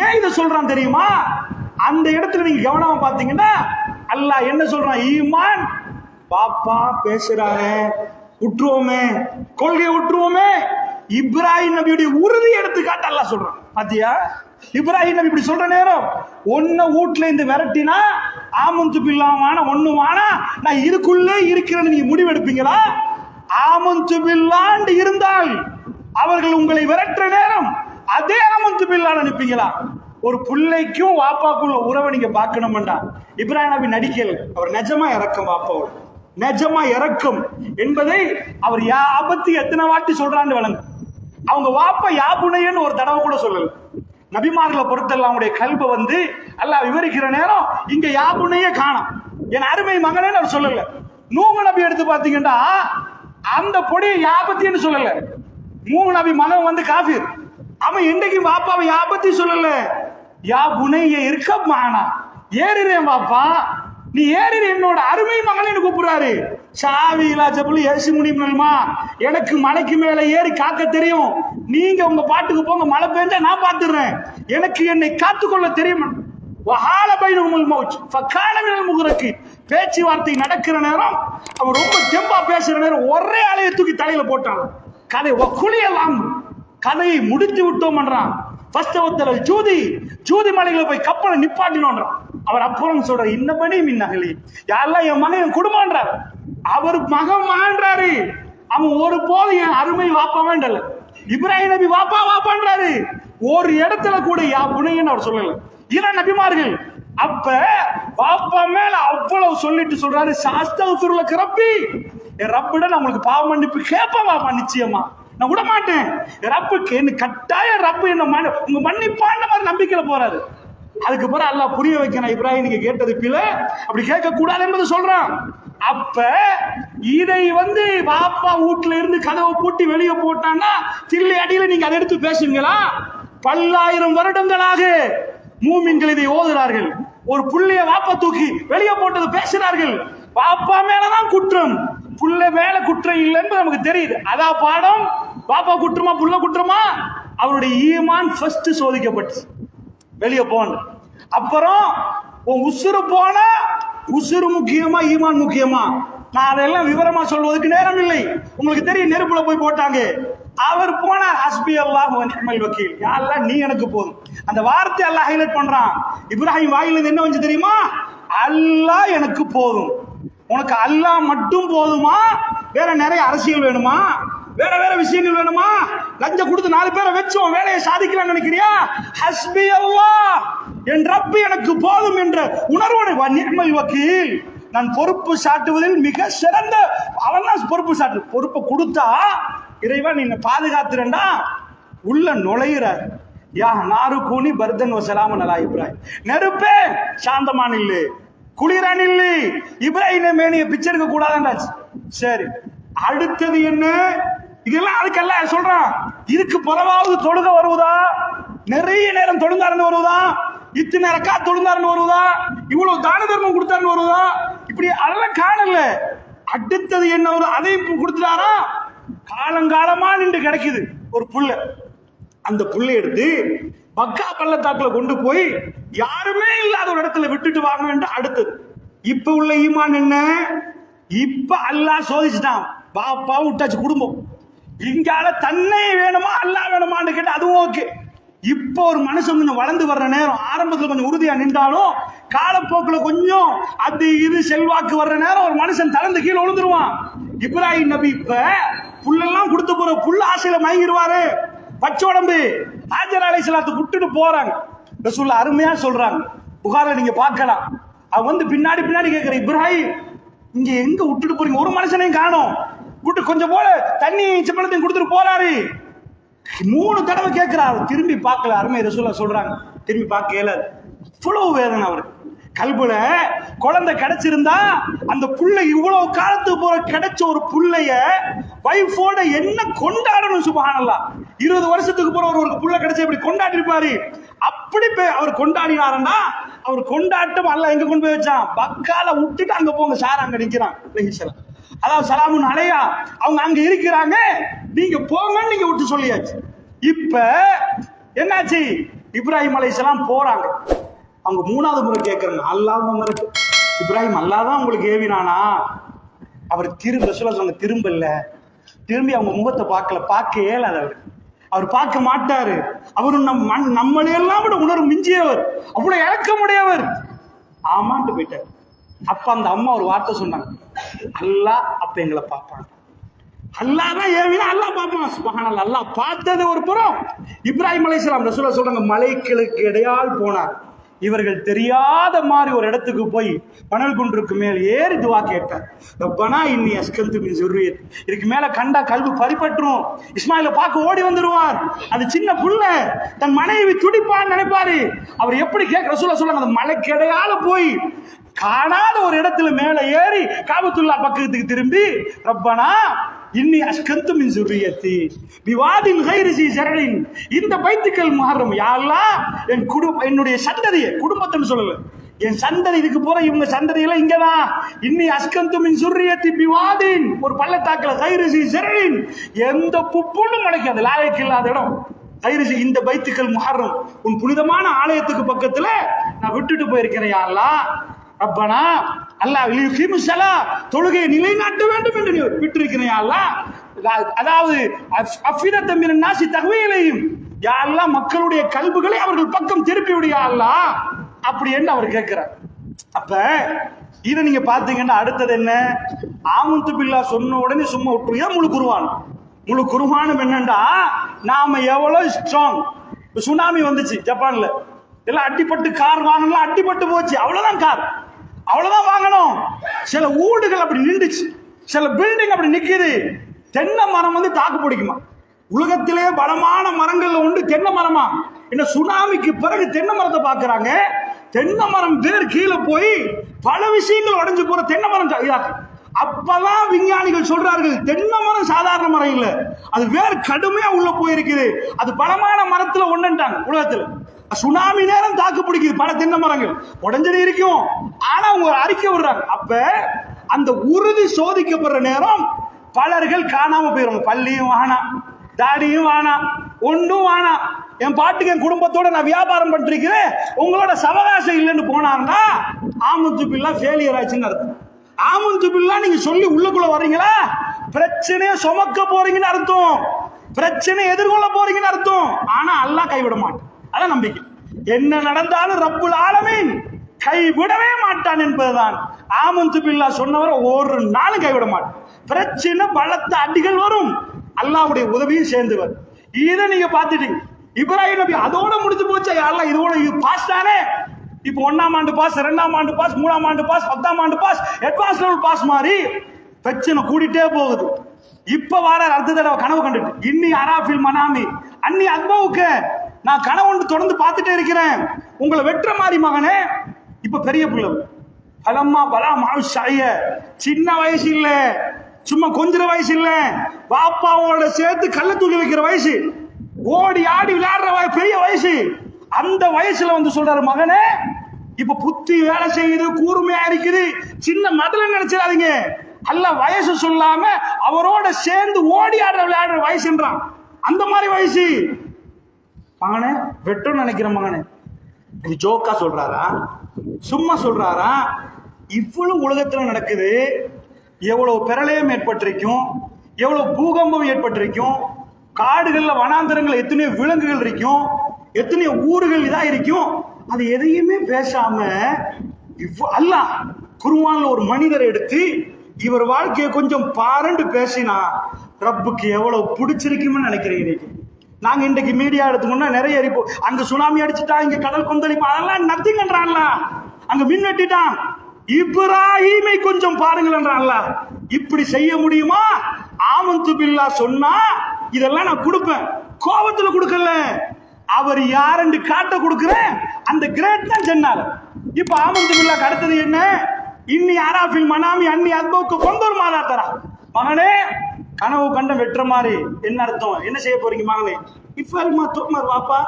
ஏன் இதை சொல்றான் தெரியுமா? அந்த இடத்துல நீங்க கவனமா பாத்தீங்கன்னா அல்லாஹ் என்ன சொல்றான்? ஈமான் பாப்பா பேசுறாரு விட்டுருவோமே கொள்கையை விட்டுருவோமே இப்ராஹிம் நபியுடைய உறுதி எடுத்துக்காட்டு அல்லாஹ் சொல்றான். பாத்தியா? இப்ராஹிம் நபி இப்படி சொல்ற நேரம் ஒன்ன வீட்டுல இருந்து விரட்டினா ஆமந்து பில்லாமான ஒண்ணுமானா நான் இதுக்குள்ளே இருக்கிறேன்னு நீங்க முடிவெடுப்பீங்களா? ஆமந்து பில்லாண்டு இருந்தால் அவர்கள் உங்களை விரட்டுற நேரம் அதே அமௌண்ட் பில்லான்னு அனுப்பீங்களா ஒரு பிள்ளைக்கும் வாப்பாக்குள்ள உறவை நீங்க பார்க்கணும்டா இப்ராஹிம் நபி நடிக்கல் அவர் நிஜமா இறக்கம் வாப்பாவோட. நிஜமா இறக்கும் என்பதை அவர் யாபத்து எத்தனை வாட்டி சொல்றான்னு வழங்கும் அவங்க வாப்பா யாபுனையன்னு ஒரு தடவை கூட சொல்லல. நபிமார்களை பொறுத்தல்ல அவங்களுடைய கல்பை வந்து அல்லாஹ் விவரிக்கிற நேரம் இங்க யாபுனையே காணும். என் அருமை மகனேன்னு அவர் சொல்லல. நூங்க நபி எடுத்து பாத்தீங்கன்னா அந்த பொடி யாபத்தின்னு சொல்லல. மூணு நபி மகன் வந்து காஃபிர். அவன் இன்றைக்கு பாப்பாவை யா பத்தி சொல்லல? யா புனைய இருக்க மானா. ஏறிறேன் பாப்பா. நீ ஏறிடு என்னோட அருமை மகன் கூப்பிடுறாரு? சாவி இலாச்சப்பள்ளி ஏசி முடியுமா எனக்கு மலைக்கு மேல ஏறி காக்க தெரியும். நீங்க உங்க பாட்டுக்கு போங்க மழை பெஞ்சா நான் பாத்துறேன் எனக்கு என்னை காத்துக்கொள்ள தெரியும்? வஹால பைனஹுமுல் மௌஜ் ஃபகான முகரக்கு பேச்சுவார்த்தை நடக்கிற நேரம் அவன் ரொம்ப தெம்பா பேசுற நேரம் ஒரே அலையை தூக்கி தலையில போட்டான். கதை குளியலாம் கதையை முடித்து விட்டோம் என்றான். ஃபஸ்ட் ஜூதி ஜூதி மலைகளை போய் கப்பலை நிப்பாட்டினோன்றான் அவர் அப்புறம் சொல்ற இன்னபடி மின்னகலி யாரெல்லாம் என் மகன் என் குடும்பம்ன்றார் அவர் மகன் மகன்றாரு அவன் ஒரு போது என் அருமை வாப்பா வேண்டல. இப்ராஹிம் நபி வாப்பா வாப்பான்றாரு. ஒரு இடத்துல கூட யா புனையன்னு அவர் சொல்லல. இதான் நபிமார்கள். அப்ப பாப்பா மேல அவ்வளவு சொல்லிட்டு சொல்றாரு சாஸ்தகத்துல ரப்பி. என் ரப்பிட நான் உங்களுக்கு பாவ மன்னிப்பு கேட்பா பாப்பா நிச்சயமா. நான் விட மாட்டேன். ரப்புக்கு என்ன கட்டாய ரப்பு என்ன மன்ன- உங்க மன்னிப்பான்ற மாதிரி நம்பிக்கையில போறாரு. அதுக்கு பிறகு அல்லா புரிய வைக்கணும் இப்ராஹிம் நீங்க கேட்டது பில அப்படி கேட்க கூடாது என்பது சொல்றான். அப்ப இதை வந்து பாப்பா வீட்டுல இருந்து கதவை பூட்டி வெளியே போட்டான்னா தில்லி அடியில நீங்க அதை எடுத்து பேசுவீங்களா? பல்லாயிரம் வருடங்களாக மூமின்கள் இதை ஓதுறார்கள். ஒரு புள்ளைய வாப்பா தூக்கி வெளியே போட்டது பேசுறார்கள். பாப்பா மேலதான் குற்றம். புள்ள மேல குற்றம் இல்லைன்னு நமக்கு தெரியுது. அதான் பாடம்? பாப்பா குற்றமா புள்ள குற்றமா? அவருடைய ஈமான் ஃபர்ஸ்ட் சோதிக்கப்பட்டு வெளியே போன அப்புறம் உன் உசுறு போன உசுறு முக்கியமா ஈமான் முக்கியமா? நான் அதெல்லாம் விவரமா சொல்வதற்கு நேரம் இல்லை. உங்களுக்கு தெரியும் நெருப்புல போய் போட்டாங்க. அவர் போனார் ஹஸ்பி அல்லாஹ் நிர்மல் வக்கீல். யாரெல்லாம் நீ எனக்கு போதும். அந்த வார்த்தை எல்லாம் ஹைலைட் பண்றான். இப்ராஹிம் வாயிலிருந்து என்ன வந்து தெரியுமா? அல்லாஹ் எனக்கு போதும். உனக்கு அல்லாஹ் மட்டும் போதுமா? வேற நிறைய அரசியல் வேணுமா? வேற வேற விஷயங்கள் வேணுமா? லஞ்சம் கொடுத்து நாலு பேரை வச்சோம் வேலையை சாதிக்கலாம்னு நினைக்கிறியா? ஹஸ்பி அல்லாஹ். என் ரப்பு எனக்கு போதும் என்ற உணர்வோடு நிர்மல் வக்கீல். நான் பொறுப்பு சாட்டுவதில் மிக சிறந்த அவன் தான் பொறுப்பு சாட்டு பொறுப்பை கொடுத்தா இறைவன் நீ பாதுகாத்துறேன்டா. உள்ள நுழையிற யா நாரு கூனி பர்தன் வசலாம நல்லா இப்ராஹிம். நெருப்பே சாந்தமான இல்லை. குளிரான் இல்லை இப்ராஹிம் மேனிய பிச்சை எடுக்க கூடாதாண்டாச்சு சரி. அடுத்தது என்ன? இதெல்லாம் அதுக்கெல்லாம் சொல்றான். இதுக்கு பிறவாவது தொழுக வருவதா? நிறைய நேரம் தொழுந்தாருன்னு வருவதா? இத்தனை ரக்கா தொழுந்தாருன்னு வருவதா? இவ்வளவு தான தர்மம் கொடுத்தாருன்னு வருவதா? இப்படி அதெல்லாம் காணல. அடுத்தது என்ன? ஒரு அதை கொடுத்துட்டாரா? காலங்காலமா நின்று கிடைக்குது. ஒரு புள்ள. அந்த புள்ளை எடுத்து பக்கா பள்ளத்தாக்குல கொண்டு போய் யாருமே இல்லாத ஒரு இடத்துல விட்டுட்டு வாங்க வேண்டும் அடுத்தது இப்ப உள்ள ஈமான் என்ன? இப்ப அல்லாஹ் சோதிச்சுட்டான். பாப்பா விட்டாச்சு குடும்பம். இங்கால தன்னை வேணுமா அல்லாஹ் வேணுமான்னு கேட்டு அதுவும் ஓகே. இப்போ ஒரு மனுஷன் கொஞ்சம் வளர்ந்து வர்ற நேரம் ஆரம்பத்தில் கொஞ்சம் உறுதியா நின்றாலும் காலப்போக்குல கொஞ்சம் அது இது செல்வாக்கு வர்ற நேரம் ஒரு மனுஷன் தளர்ந்து கீழே விழுந்துருவான். இப்ராஹிம் நபி இப்ப புல்லெல்லாம் கொடுத்து போற புல் ஆசையில மயங்கிடுவாரு பச்சை உடம்பு ஆஜர் அலை சலாத்து விட்டுட்டு போறாங்க. ரசூல்லா அருமையா சொல்றாங்க. புகார நீங்க பார்க்கலாம். அவன் வந்து பின்னாடி பின்னாடி கேட்கிற இப்ராஹிம் இங்க எங்க விட்டுட்டு போறீங்க? ஒரு மனுஷனையும் காணும். விட்டு கொஞ்சம் போல தண்ணி சிப்பளத்தையும் கொடுத்துட்டு போறாரு. மூணு தடவை கேட்கிறாரு திரும்பி பார்க்கல. அருமை ரசூலா சொல்றாங்க. திரும்பி பார்க்கல இவ்வளவு வேதனை அவருக்கு. கல்புல குழந்தை கிடைச்சிருந்தா அந்த புள்ளை இவ்வளவு காலத்துக்கு போற கிடைச்ச ஒரு புள்ளைய வைஃபோட என்ன கொண்டாடணும் சுபஹானல்லா இருபது வருஷத்துக்கு போற ஒரு புள்ள கிடைச்ச இப்படி கொண்டாடி இருப்பாரு அப்படி போய் அவர் கொண்டாடினாருன்னா அவர் கொண்டாட்டம் அல்ல எங்க கொண்டு போய் வச்சான்? பக்கால விட்டுட்டு அங்க போங்க சார் அங்க நிக்கிறான். அதாவது சலாமுன் அலையா அவங்க அங்க இருக்கிறாங்க நீங்க போங்கன்னு நீங்க விட்டு சொல்லியாச்சு. இப்ப என்னாச்சு? இப்ராஹிம் அலைஹிஸ்ஸலாம் போறாங்க. அவங்க மூணாவது முறை கேட்கறாங்க அல்லாஹ் மிரட்டு இப்ராஹிம் அல்லாஹ் தான் உங்களுக்கு ஏவினானா? அவர் திரும்ப ரசூலா சொன்ன இல்லை திரும்பி அவங்க முகத்தை பார்க்கல பார்க்க இயலாது அவர். அவர் பார்க்க மாட்டாரு. அவரு நம் மண்- நம்மளை எல்லாம் விட உணர்வு மிஞ்சியவர். அவ்வளவு இழக்கமுடையவர் ஆமான்ட்டு போயிட்டார். அப்ப அந்த அம்மா ஒரு வார்த்தை சொன்னாங்க அல்லாஹ் அப்ப எங்களை பார்ப்பாங்க அல்லாஹ் தான் ஏவினா அல்லாஹ் பார்ப்பான். சுபஹானல்லாஹ் அல்லாஹ் பார்த்தது ஒரு புறம். இப்ராஹிம் அலைஹிஸ்ஸலாம் ரசூலா சொல்றாங்க மலைக்கிழக்கு இடையால் போனார். இவர்கள் தெரியாத மாதிரி ஒரு இடத்துக்கு போய் பனல் குன்றுக்கு மேல் ஏறி துவா கேட்டார். ரப்பனா இன்னி அஸ்கந்து மின் ஜுர்ரியத். இதுக்கு மேல கண்டா கல்வி பறிபற்றும் இஸ்மாயில பார்க்க ஓடி வந்துருவார் அந்த சின்ன புள்ள தன் மனைவி துடிப்பான்னு நினைப்பாரு. அவர் எப்படி கேட்க ரசூலா சொல்றாங்க அந்த மலை இடையால போய் காணாத ஒரு இடத்துல மேல ஏறி காபத்துல்லா பக்கத்துக்கு திரும்பி ரப்பனா இன்னி அஷ்கந்து மின் சுரியத்தி விவாதின் கைரிசி சரணின் இந்த பைத்துக்கள் மாறும். யாரெல்லாம் என் குடும்ப என்னுடைய சந்ததியை குடும்பத்தின்னு சொல்லல. என் சந்ததி இதுக்கு போற இவங்க சந்ததியெல்லாம் இங்கதான் இன்னி அஸ்கந்து மின் சுரியத்தி விவாதின். ஒரு பள்ளத்தாக்கில் கைரிசி சரணின் எந்த புப்புன்னு முளைக்காது லாயக்கு இல்லாத இடம். கைரிசி இந்த பைத்துக்கள் முஹர்ரம் உன் புனிதமான ஆலயத்துக்கு பக்கத்துல நான் விட்டுட்டு போயிருக்கிறேன் யாரெல்லாம் ரப்பனா அல்லாஹ் லியுகீமு ஸலா தொழுகையை நிலைநாட்ட வேண்டும் என்று நீ விட்டிருக்கிறேன் அதாவது- அதாவது அஃபிதத்த நாசி தகவீலையும் யாரெல்லாம் மக்களுடைய கல்புகளை அவர்கள் பக்கம் திருப்பி விடு அப்படி என்று அவர் கேட்கிறார்? அப்ப இதை நீங்க பாத்தீங்கன்னா அடுத்தது என்ன? ஆமுத்து பில்லா சொன்ன உடனே சும்மா விட்டுருயா முழு குருவான். முழு குருவானம் என்னண்டா? நாம எவ்வளவு ஸ்ட்ராங் சுனாமி வந்துச்சு ஜப்பான்ல. எல்லாம் அடிப்பட்டு கார் வாங்கலாம் அடிப்பட்டு போச்சு. அவ்வளவுதான் கார். அவ்வளவுதான் வாங்கணும். சில ஊடுகள் அப்படி நின்றுச்சு சில பில்டிங் அப்படி நிக்குது. தென்னை மரம் வந்து தாக்கு பிடிக்குமா? உலகத்திலே பலமான மரங்கள்ல உண்டு தென்னை மரமா? என்ன சுனாமிக்கு பிறகு தென்னை மரத்தை பாக்குறாங்க தென்னை மரம் வேர் கீழே போய் பல விஷயங்கள் உடஞ்சு போற தென்னை மரம் இதாக்கு. அப்பதான் விஞ்ஞானிகள் சொல்றார்கள் தென்னை மரம் சாதாரண மரம் இல்லை. அது வேர் கடுமையா உள்ள போயிருக்குது. அது பலமான மரத்துல ஒண்ணுட்டாங்க உலகத்துல. சுனாமி நேரம் தாக்கு பிடிக்குது. பல தென்னை மரங்கள். உடஞ்சடி இருக்கும். ஆனா அவங்க ஒரு அறிக்கை விடுறாங்க. அப்ப அந்த உறுதி சோதிக்கப்படுற நேரம் பலர்கள் காணாம போயிடும் பள்ளியும் வானா தாடியும் வானா ஒன்றும் வானா. என் பாட்டுக்கு என் குடும்பத்தோட நான் வியாபாரம் பண்ணிருக்கிறேன் உங்களோட சவகாசம் இல்லைன்னு போனாருன்னா ஆமுத்து ஃபெயிலியர் ஆச்சுன்னு அர்த்தம். ஆமுத்து பில்லா நீங்க சொல்லி உள்ளுக்குள்ள வர்றீங்களா? பிரச்சனையை சுமக்க போறீங்கன்னு அர்த்தம். பிரச்சனை எதிர்கொள்ள போறீங்கன்னு அர்த்தம். ஆனா அல்லாஹ் கைவிட மாட்டேன். அதான் நம்பிக்கை. என்ன நடந்தாலும் ரப்புல் ஆலமீன் கைவிடவே மாட்டான் என்பதுதான். ஆமந்து பில்லா சொன்னவரை ஒரு நாளும் கைவிட மாட்டான். பிரச்சனை பலத்த அடிகள் வரும். அல்லாவுடைய உதவியும் சேர்ந்து வரும் இதை நீங்க பார்த்துட்டீங்க. இப்ராஹிம் நபி அதோட முடிஞ்சு போச்சா? யாரெல்லாம் இதோட இது பாஸ் தானே? இப்போ ஒன்னாம் ஆண்டு பாஸ் ரெண்டாம் ஆண்டு பாஸ் மூணாம் ஆண்டு பாஸ் பத்தாம் ஆண்டு பாஸ் அட்வான்ஸ் லெவல் பாஸ் மாதிரி பிரச்சனை கூடிட்டே போகுது. இப்ப வர அடுத்த தடவை கனவு கண்டுட்டு. இன்னி அராஃபில் மனாமி அன்னி அத்மாவுக்கு நான் கனவு தொடர்ந்து பார்த்துட்டே இருக்கிறேன். உங்களை வெட்டுற மாதிரி மகனே. இப்ப பெரிய பிள்ளை. பலம்மா பலா மாவுஷாய சின்ன வயசு இல்ல. சும்மா கொஞ்சம் வயசு இல்ல. பாப்பாவோட சேர்த்து கள்ள தூக்கி வைக்கிற வயசு. ஓடி ஆடி விளையாடுற வய- பெரிய வயசு. அந்த வயசுல வந்து சொல்றாரு மகனே இப்ப புத்தி வேலை செய்யுது கூர்மையா இருக்குது. சின்ன மதுல நினைச்சிடாதீங்க. அல்ல வயசு சொல்லாம அவரோட சேர்ந்து ஓடி ஆடுற விளையாடுற வயசுன்றான். அந்த மாதிரி வயசு. மகனே வெட்டும் நினைக்கிற மகனே இது ஜோக்கா சொல்றாரா? சும்மா சொல்றாரா? இவ்வளவு உலகத்துல நடக்குது எவ்வளவு பிரளயம் ஏற்பட்டிருக்கும் எவ்வளவு பூகம்பம் ஏற்பட்டிருக்கும் காடுகள்ல வனாந்தரங்கள் எத்தனையோ விலங்குகள் இருக்கும் எத்தனையோ ஊர்கள் இதா இருக்கும் அது எதையுமே பேசாம இவ்வ அல்லாஹ் குருவான்ல ஒரு மனிதரை எடுத்து இவர் வாழ்க்கையை கொஞ்சம் பாருன்னு பேசினா ரப்புக்கு எவ்வளவு பிடிச்சிருக்குமே நினைக்கிறேன் இன்னைக்கு. நாங்க இன்றைக்கு மீடியா எடுத்துக்கோன்னா நிறைய எரிப்போம் அங்க சுனாமி அடிச்சுட்டா இங்க கடல் கொந்தளிப்பு அதெல்லாம் நத்திங்கன்றான்ல அங்க மின் வெட்டிட்டான். இப்ராஹிமை கொஞ்சம் பாருங்களேன்றான்ல இப்படி செய்ய முடியுமா? ஆமந்து பில்லா சொன்னா இதெல்லாம் நான் கொடுப்பேன். கோபத்துல கொடுக்கல. அவர் யாருன்னு காட்ட கொடுக்கிறேன். அந்த கிரேட் தான் சொன்னார் இப்ப ஆமந்து பில்லாக்கு அடுத்தது என்ன? இன்னி ஆராஃபில் மனாமி அன்னி அத்போக்கு கொந்தூர் மாதா தரா மகனே கனவு கண்டம் வெட்டுற மாதிரி என்ன அர்த்தம்? என்ன செய்ய போறீங்க மகனே இப்ப தூமர் வாப்பா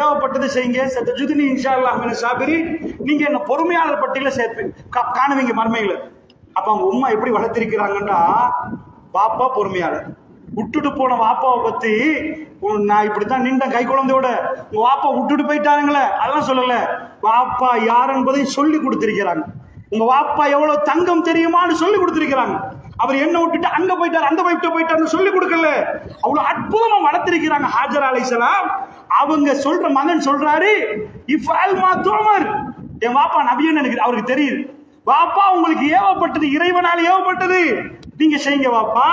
ஏவப்பட்டது செய்யுங்க. சத்த ஜுதினி இன்ஷா அல்லாஹ் சாபிரி. நீங்க என்ன பொறுமையாளர் பட்டியல சேர்ப்பேன் காணுவீங்க மர்மையில அப்ப அவங்க உம்மா எப்படி வளர்த்திருக்கிறாங்கன்னா பாப்பா பொறுமையாளர். விட்டுட்டு போன வாப்பாவை பத்தி நான் இப்படித்தான் நின்றேன் கை குழந்தையோட உங்க வாப்பா விட்டுட்டு போயிட்டாருங்களே அதெல்லாம் சொல்லல. வாப்பா யார் என்பதை சொல்லி கொடுத்திருக்கிறாங்க. உங்க வாப்பா எவ்வளவு தங்கம் தெரியுமான்னு சொல்லி கொடுத்திருக்கிறாங்க. அவர் என்ன விட்டுட்டு அங்க போயிட்டார் அந்த போயிட்டு போயிட்டாருன்னு சொல்லி கொடுக்கல. அவ்வளவு அற்புதமா வளர்த்திருக்கிறாங்க ஹாஜர் அலைசலாம் அவங்க சொல்ற மகன் சொல்றாரு இஃப் அல்மா தோமர். என் வாப்பா நபின்னு எனக்கு அவருக்கு தெரியுது. வாப்பா உங்களுக்கு ஏவப்பட்டது இறைவனால் ஏவப்பட்டது. நீங்க செய்யுங்க வாப்பா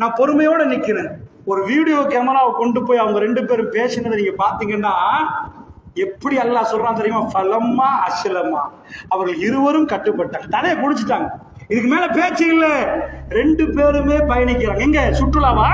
நான் பொறுமையோட நிக்கிறேன். ஒரு வீடியோ கேமராவை கொண்டு போய் அவங்க ரெண்டு பேரும் பேசினதை நீங்க பாத்தீங்கன்னா எப்படி அல்லாஹ் சொல்றான் தெரியுமா? ஃபலம்மா அஸ்லமா. அவர்கள் இருவரும் கட்டுப்பட்டாங்க. தலையை குடிச்சிட்டாங்க இதுக்கு மேல பேச்சு இல்ல. ரெண்டு பேருமே பயணிக்கிறாங்க. எங்க? சுற்றுலாவா?